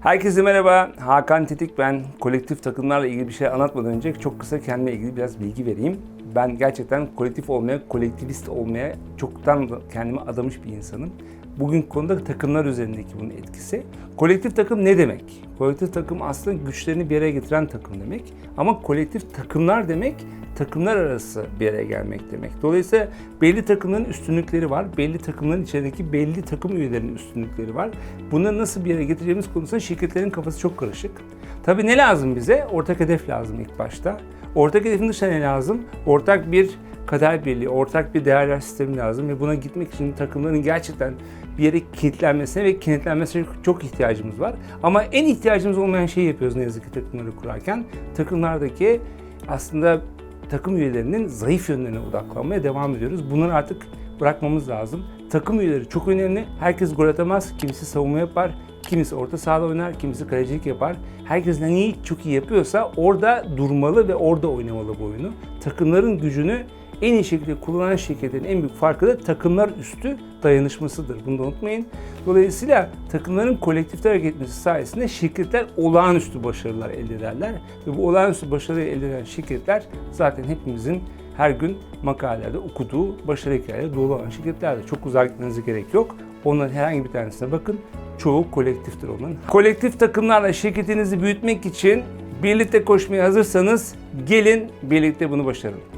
Herkese merhaba. Hakan Tetik ben. Kolektif takımlarla ilgili bir şey anlatmadan önce çok kısa kendimle ilgili biraz bilgi vereyim. Ben gerçekten kolektif olmaya, kolektivist olmaya çoktan kendimi adamış bir insanım. Bugün konuda takımlar üzerindeki bunun etkisi. Kolektif takım ne demek? Kolektif takım aslında güçlerini bir araya getiren takım demek. Ama kolektif takımlar demek takımlar arası bir araya gelmek demek. Dolayısıyla belli takımların üstünlükleri var. Belli takımların içerideki belli takım üyelerinin üstünlükleri var. Bunları nasıl bir araya getireceğimiz konusunda şirketlerin kafası çok karışık. Tabii ne lazım bize? Ortak hedef lazım ilk başta. Ortak hedefin dışında ne lazım? Ortak bir kader birliği, ortak bir değerler sistemi lazım ve buna gitmek için takımların gerçekten bir yere kilitlenmesine ve kilitlenmesine çok ihtiyacımız var. Ama en ihtiyacımız olmayan şeyi yapıyoruz ne yazık ki takımları kurarken. Takımlardaki aslında takım üyelerinin zayıf yönlerine odaklanmaya devam ediyoruz. Bunları artık bırakmamız lazım. Takım üyeleri çok önemli. Herkes gol atamaz. Kimisi savunma yapar, kimisi orta sahada oynar, kimisi kalecilik yapar. Herkes neyi çok iyi yapıyorsa orada durmalı ve orada oynamalı bu oyunu. Takımların gücünü en iyi şekilde kullanan şirketlerin en büyük farkı da takımlar üstü dayanışmasıdır. Bunu da unutmayın. Dolayısıyla takımların kolektifte hareket etmesi sayesinde şirketler olağanüstü başarılar elde ederler. Ve bu olağanüstü başarıyı elde eden şirketler zaten hepimizin her gün makalelerde okuduğu başarı hikayeleri dolu olan şirketlerdir. Çok uzağa gitmenize gerek yok. Onların herhangi bir tanesine bakın. Çoğu kolektiftir onların. Kolektif takımlarla şirketinizi büyütmek için birlikte koşmaya hazırsanız gelin birlikte bunu başarın.